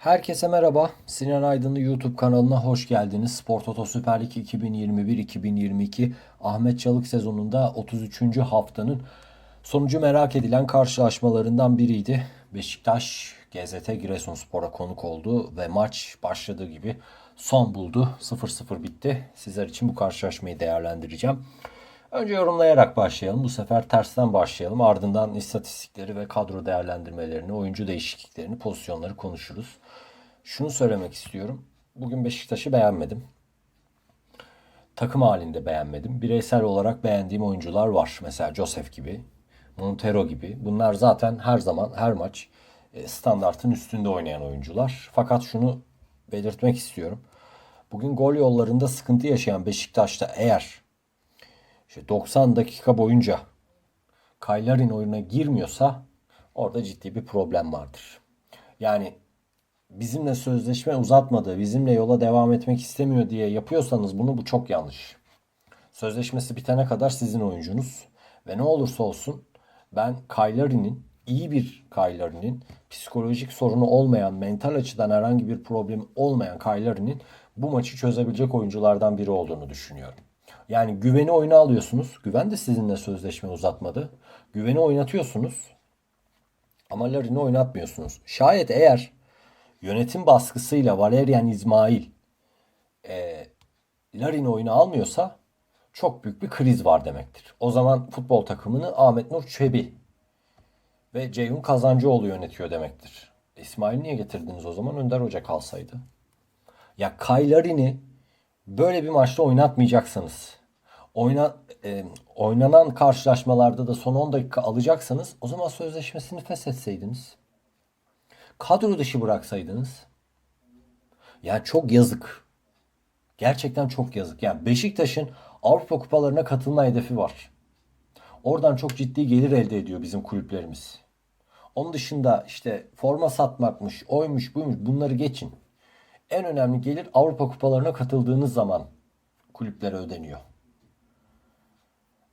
Herkese merhaba. Sinan Aydınlı YouTube kanalına hoş geldiniz. Spor Toto Süper Lig 2021-2022 Ahmet Çalık sezonunda 33. haftanın sonucu merak edilen karşılaşmalarından biriydi. Beşiktaş GZT Giresunspor'a konuk oldu ve maç başladığı gibi son buldu. 0-0 bitti. Sizler için bu karşılaşmayı değerlendireceğim. Önce yorumlayarak başlayalım. Bu sefer tersten başlayalım. Ardından istatistikleri ve kadro değerlendirmelerini, oyuncu değişikliklerini, pozisyonları konuşuruz. Şunu söylemek istiyorum. Bugün Beşiktaş'ı beğenmedim. Takım halinde beğenmedim. Bireysel olarak beğendiğim oyuncular var. Mesela Joseph gibi, Montero gibi. Bunlar zaten her zaman, her maç e, standartın üstünde oynayan oyuncular. Fakat şunu belirtmek istiyorum. Bugün gol yollarında sıkıntı yaşayan Beşiktaş'ta eğer işte 90 dakika boyunca Kaylarin oyuna girmiyorsa orada ciddi bir problem vardır. Yani bizimle sözleşme uzatmadı, bizimle yola devam etmek istemiyor diye yapıyorsanız bunu bu çok yanlış. Sözleşmesi bitene kadar sizin oyuncunuz ve ne olursa olsun ben Kaylarin'in iyi bir Kaylarin'in psikolojik sorunu olmayan, mental açıdan herhangi bir problemi olmayan Kaylarin'in bu maçı çözebilecek oyunculardan biri olduğunu düşünüyorum. Yani güveni oyuna alıyorsunuz. Güven de sizinle sözleşme uzatmadı. Güveni oynatıyorsunuz. Ama Larin'i oynatmıyorsunuz. Şayet eğer yönetim baskısıyla Valerian İsmail e, Larin'i oyuna almıyorsa çok büyük bir kriz var demektir. O zaman futbol takımını Ahmet Nur Çebi ve Ceyhun Kazancıoğlu yönetiyor demektir. İsmail niye getirdiniz o zaman? Önder Hoca kalsaydı. Ya Kaylarin'i böyle bir maçta oynatmayacaksanız, oyna, e, oynanan karşılaşmalarda da son 10 dakika alacaksanız o zaman sözleşmesini feshetseydiniz. Kadro dışı bıraksaydınız. Ya çok yazık. Gerçekten çok yazık. Yani Beşiktaş'ın Avrupa kupalarına katılma hedefi var. Oradan çok ciddi gelir elde ediyor bizim kulüplerimiz. Onun dışında işte forma satmakmış, oymuş, buymuş bunları geçin. En önemli gelir Avrupa kupalarına katıldığınız zaman kulüplere ödeniyor.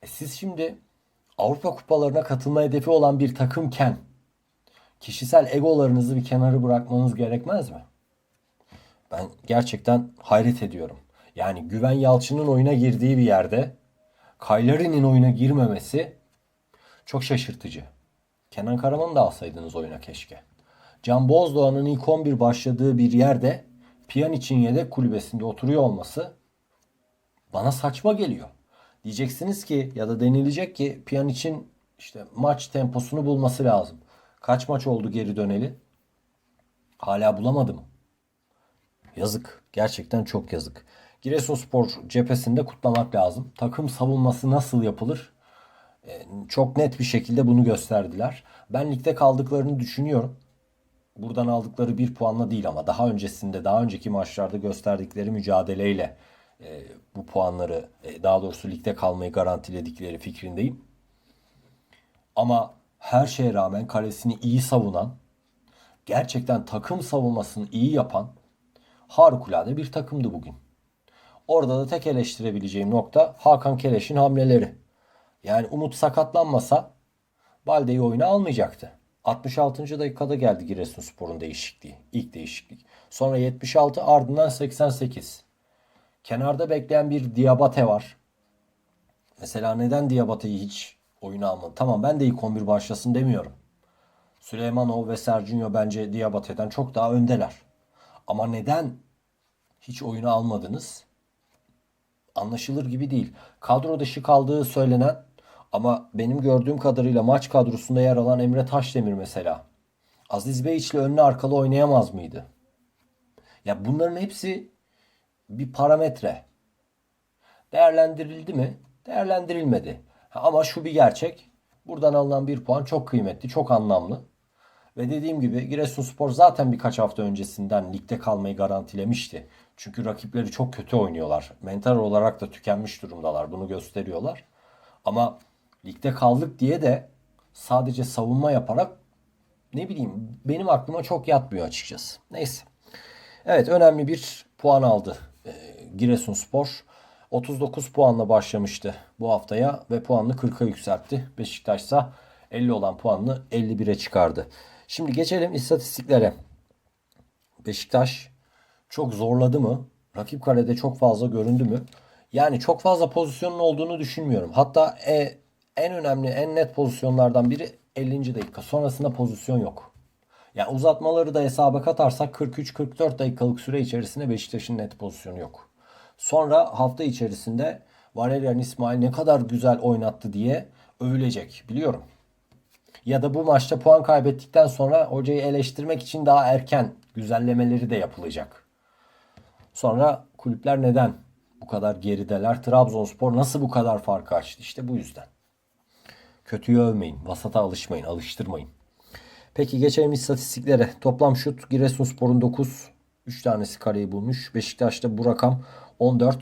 E siz şimdi Avrupa kupalarına katılma hedefi olan bir takımken kişisel egolarınızı bir kenara bırakmanız gerekmez mi? Ben gerçekten hayret ediyorum. Yani Güven Yalçın'ın oyuna girdiği bir yerde Kaylari'nin oyuna girmemesi çok şaşırtıcı. Kenan Karaman'ı da alsaydınız oyuna keşke. Can Bozdoğan'ın ilk 11 başladığı bir yerde Pjanic'in yedek kulübesinde oturuyor olması bana saçma geliyor. Diyeceksiniz ki ya da denilecek ki Pjanic'in işte maç temposunu bulması lazım. Kaç maç oldu geri döneli? Hala bulamadım. Yazık. Gerçekten çok yazık. Giresunspor cephesinde kutlamak lazım. Takım savunması nasıl yapılır? Ee, çok net bir şekilde bunu gösterdiler. Ben ligde kaldıklarını düşünüyorum. Buradan aldıkları bir puanla değil ama daha öncesinde, daha önceki maçlarda gösterdikleri mücadeleyle e, bu puanları, e, daha doğrusu ligde kalmayı garantiledikleri fikrindeyim. Ama her şeye rağmen kalesini iyi savunan, gerçekten takım savunmasını iyi yapan harikulade bir takımdı bugün. Orada da tek eleştirebileceğim nokta Hakan Keleş'in hamleleri. Yani Umut sakatlanmasa Balde'yi oyuna almayacaktı. 66. dakikada geldi Giresunspor'un değişikliği. İlk değişiklik. Sonra 76 ardından 88. Kenarda bekleyen bir Diabate var. Mesela neden Diabate'yi hiç oyuna almadı? Tamam ben de ilk 11 başlasın demiyorum. Süleymanov ve Serginho bence Diabate'den çok daha öndeler. Ama neden hiç oyuna almadınız? Anlaşılır gibi değil. Kadro dışı kaldığı söylenen ama benim gördüğüm kadarıyla maç kadrosunda yer alan Emre Taşdemir mesela. Aziz Beyç'le önlü arkalı oynayamaz mıydı? Ya bunların hepsi bir parametre. Değerlendirildi mi? Değerlendirilmedi. Ama şu bir gerçek. Buradan alınan bir puan çok kıymetli, çok anlamlı. Ve dediğim gibi Giresunspor zaten birkaç hafta öncesinden ligde kalmayı garantilemişti. Çünkü rakipleri çok kötü oynuyorlar. Mental olarak da tükenmiş durumdalar. Bunu gösteriyorlar. Ama ligde kaldık diye de sadece savunma yaparak ne bileyim benim aklıma çok yatmıyor açıkçası. Neyse. Evet önemli bir puan aldı Giresunspor. 39 puanla başlamıştı bu haftaya ve puanını 40'a yükseltti. Beşiktaş ise 50 olan puanını 51'e çıkardı. Şimdi geçelim istatistiklere. Beşiktaş çok zorladı mı? Rakip kalede çok fazla göründü mü? Yani çok fazla pozisyonun olduğunu düşünmüyorum. Hatta e, en önemli, en net pozisyonlardan biri 50. dakika. Sonrasında pozisyon yok. Yani uzatmaları da hesaba katarsak 43-44 dakikalık süre içerisinde Beşiktaş'ın net pozisyonu yok. Sonra hafta içerisinde Valerian İsmail ne kadar güzel oynattı diye övülecek biliyorum. Ya da bu maçta puan kaybettikten sonra hocayı eleştirmek için daha erken güzellemeleri de yapılacak. Sonra kulüpler neden bu kadar gerideler? Trabzonspor nasıl bu kadar fark açtı? İşte bu yüzden. Kötüyü övmeyin, vasata alışmayın, alıştırmayın. Peki geçelim istatistiklere. Toplam şut Giresunspor'un 9. 3 tanesi kaleyi bulmuş. Beşiktaş'ta bu rakam 14.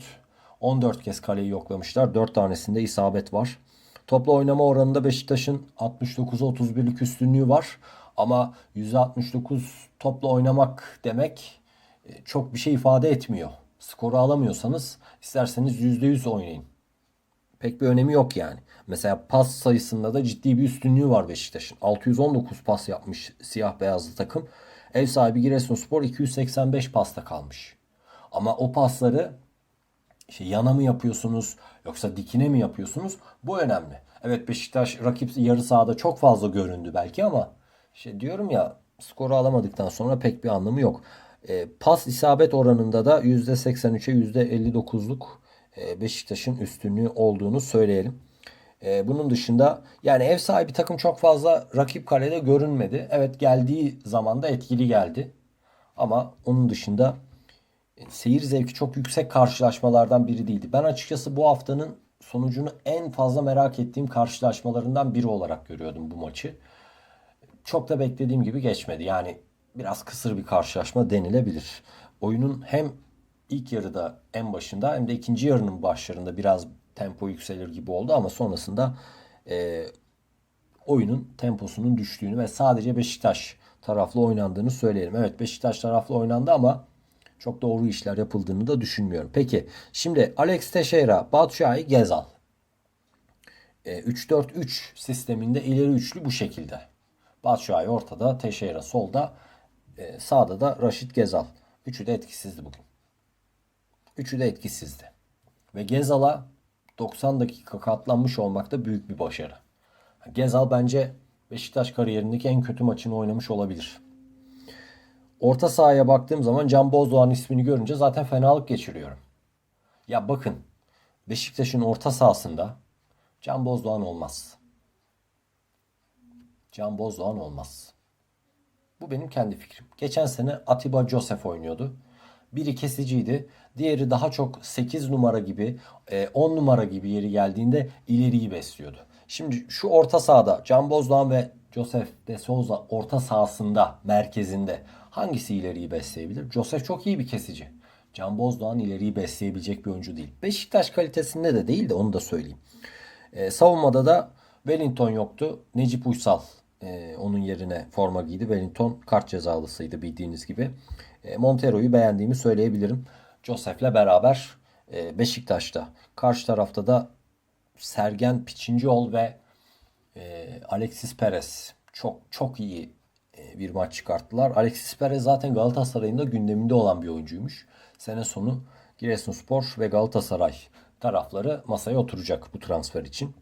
14 kez kaleyi yoklamışlar. 4 tanesinde isabet var. Toplu oynama oranında Beşiktaş'ın 69'a 31'lik üstünlüğü var. Ama %69 topla oynamak demek e, çok bir şey ifade etmiyor. Skoru alamıyorsanız isterseniz %100 oynayın. Pek bir önemi yok yani. Mesela pas sayısında da ciddi bir üstünlüğü var Beşiktaş'ın. 619 pas yapmış siyah beyazlı takım. Ev sahibi Giresunspor 285 pasta kalmış. Ama o pasları işte yana mı yapıyorsunuz yoksa dikine mi yapıyorsunuz? Bu önemli. Evet Beşiktaş rakip yarı sahada çok fazla göründü belki ama işte diyorum ya skoru alamadıktan sonra pek bir anlamı yok. E, pas isabet oranında da %83'e %59'luk e, Beşiktaş'ın üstünlüğü olduğunu söyleyelim. E, bunun dışında yani ev sahibi takım çok fazla rakip kalede görünmedi. Evet geldiği zaman da etkili geldi. Ama onun dışında e, seyir zevki çok yüksek karşılaşmalardan biri değildi. Ben açıkçası bu haftanın sonucunu en fazla merak ettiğim karşılaşmalarından biri olarak görüyordum bu maçı. Çok da beklediğim gibi geçmedi. Yani biraz kısır bir karşılaşma denilebilir. Oyunun hem ilk yarıda en başında hem de ikinci yarının başlarında biraz tempo yükselir gibi oldu ama sonrasında e, oyunun temposunun düştüğünü ve sadece Beşiktaş taraflı oynandığını söyleyelim. Evet Beşiktaş taraflı oynandı ama çok doğru işler yapıldığını da düşünmüyorum. Peki şimdi Alex Teixeira, Batshuayi, Gezal. E, 3-4-3 sisteminde ileri üçlü bu şekilde. Batshuayi ortada, Teixeira solda, e, sağda da Raşit Gezal. Üçü de etkisizdi bugün. Üçü de etkisizdi. Ve Gezal'a 90 dakika katlanmış olmak da büyük bir başarı. Gezal bence Beşiktaş kariyerindeki en kötü maçını oynamış olabilir. Orta sahaya baktığım zaman Can Bozdoğan ismini görünce zaten fenalık geçiriyorum. Ya bakın Beşiktaş'ın orta sahasında Can Bozdoğan olmaz. Can Bozdoğan olmaz. Bu benim kendi fikrim. Geçen sene Atiba Joseph oynuyordu. Biri kesiciydi. Diğeri daha çok 8 numara gibi, 10 numara gibi yeri geldiğinde ileriyi besliyordu. Şimdi şu orta sahada Can Bozdoğan ve Joseph de Souza orta sahasında, merkezinde hangisi ileriyi besleyebilir? Joseph çok iyi bir kesici. Can Bozdoğan ileriyi besleyebilecek bir oyuncu değil. Beşiktaş kalitesinde de değil de onu da söyleyeyim. Ee, savunmada da Wellington yoktu. Necip Uysal e, onun yerine forma giydi. Wellington kart cezalısıydı bildiğiniz gibi. E, Montero'yu beğendiğimi söyleyebilirim. Joseph'le beraber e, Beşiktaş'ta. Karşı tarafta da Sergen Piçinciol ve e, Alexis Perez çok çok iyi bir maç çıkarttılar. Alexis Perez zaten Galatasaray'ın da gündeminde olan bir oyuncuymuş. Sene sonu Giresunspor ve Galatasaray tarafları masaya oturacak bu transfer için.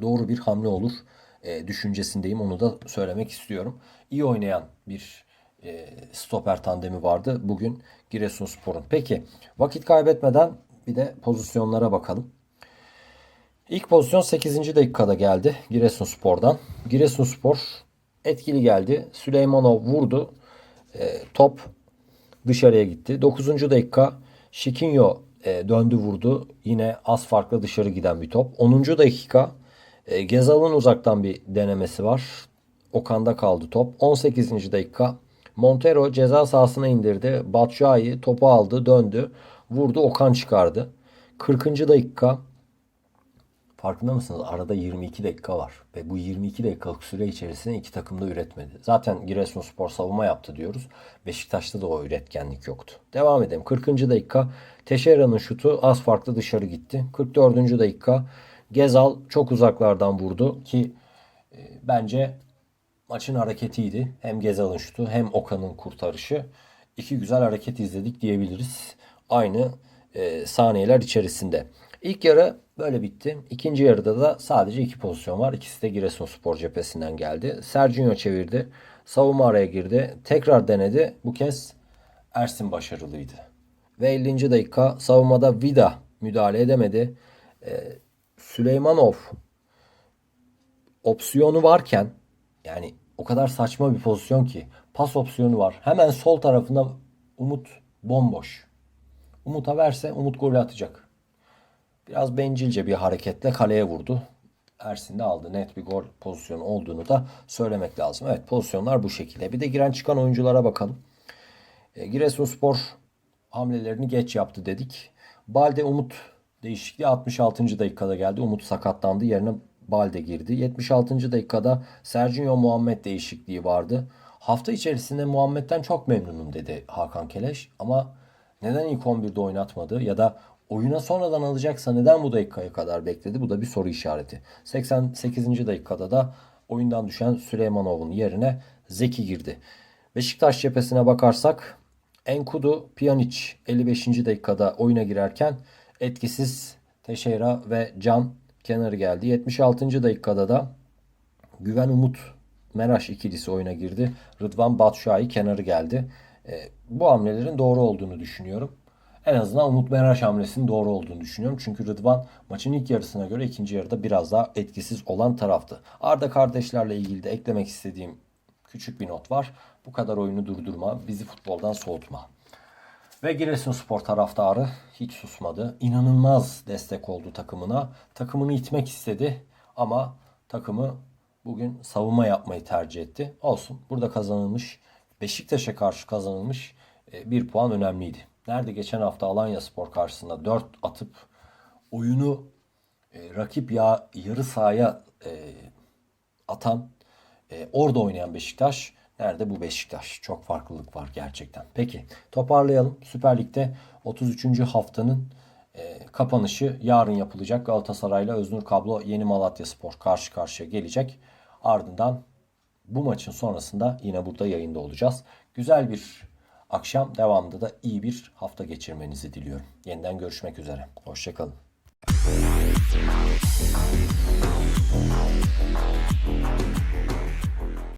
Doğru bir hamle olur düşüncesindeyim. Onu da söylemek istiyorum. İyi oynayan bir e, stoper tandemi vardı bugün Giresunspor'un. Peki vakit kaybetmeden bir de pozisyonlara bakalım. İlk pozisyon 8. dakikada geldi Giresunspor'dan. Giresunspor etkili geldi. Süleymanov vurdu. E, top dışarıya gitti. 9. dakika Şikinyo e, döndü vurdu. Yine az farklı dışarı giden bir top. 10. dakika e, Gezal'ın uzaktan bir denemesi var. Okan'da kaldı top. 18. dakika Montero ceza sahasına indirdi. Batshuayi topu aldı, döndü. Vurdu, Okan çıkardı. 40. dakika Farkında mısınız? Arada 22 dakika var. Ve bu 22 dakikalık süre içerisinde iki takım da üretmedi. Zaten Giresunspor savunma yaptı diyoruz. Beşiktaş'ta da o üretkenlik yoktu. Devam edelim. 40. dakika Teşera'nın şutu az farklı dışarı gitti. 44. dakika Gezal çok uzaklardan vurdu ki e, bence maçın hareketiydi. Hem Gezal'ın şutu hem Okan'ın kurtarışı. iki güzel hareket izledik diyebiliriz. Aynı e, saniyeler içerisinde. İlk yarı böyle bitti. İkinci yarıda da sadece iki pozisyon var. İkisi de Giresunspor cephesinden geldi. Sergio çevirdi. Savunma araya girdi. Tekrar denedi. Bu kez Ersin başarılıydı. Ve 50. dakika savunmada Vida müdahale edemedi. Ee, Süleymanov opsiyonu varken yani o kadar saçma bir pozisyon ki pas opsiyonu var. Hemen sol tarafında Umut bomboş. Umut'a verse Umut golü atacak. Biraz bencilce bir hareketle kaleye vurdu. Ersin de aldı. Net bir gol pozisyonu olduğunu da söylemek lazım. Evet pozisyonlar bu şekilde. Bir de giren çıkan oyunculara bakalım. E, Giresunspor hamlelerini geç yaptı dedik. Balde Umut değişikliği 66. dakikada geldi. Umut sakatlandı. Yerine Balde girdi. 76. dakikada Sergio Muhammed değişikliği vardı. Hafta içerisinde Muhammed'den çok memnunum dedi Hakan Keleş. Ama neden ilk 11'de oynatmadı ya da oyuna sonradan alacaksa neden bu dakikaya kadar bekledi? Bu da bir soru işareti. 88. dakikada da oyundan düşen Süleymanov'un yerine Zeki girdi. Beşiktaş cephesine bakarsak Enkudu Pjanic 55. dakikada oyuna girerken etkisiz Teixeira ve Can kenarı geldi. 76. dakikada da Güven Umut Meraş ikilisi oyuna girdi. Rıdvan Batshuayi kenarı geldi. E, bu hamlelerin doğru olduğunu düşünüyorum. En azından Umut Meraş hamlesinin doğru olduğunu düşünüyorum. Çünkü Rıdvan maçın ilk yarısına göre ikinci yarıda biraz daha etkisiz olan taraftı. Arda kardeşlerle ilgili de eklemek istediğim küçük bir not var. Bu kadar oyunu durdurma, bizi futboldan soğutma. Ve Giresunspor taraftarı hiç susmadı. İnanılmaz destek oldu takımına. Takımını itmek istedi ama takımı bugün savunma yapmayı tercih etti. Olsun burada kazanılmış, Beşiktaş'a karşı kazanılmış e, bir puan önemliydi. Nerede geçen hafta Alanya Spor karşısında 4 atıp oyunu e, rakip ya yarı sahaya e, atan e, orada oynayan Beşiktaş nerede bu Beşiktaş? Çok farklılık var gerçekten. Peki toparlayalım. Süper Lig'de 33. haftanın e, kapanışı yarın yapılacak. Galatasaray'la Öznur Kablo Yeni Malatya Spor karşı karşıya gelecek. Ardından bu maçın sonrasında yine burada yayında olacağız. Güzel bir akşam devamında da iyi bir hafta geçirmenizi diliyorum. Yeniden görüşmek üzere. Hoşçakalın.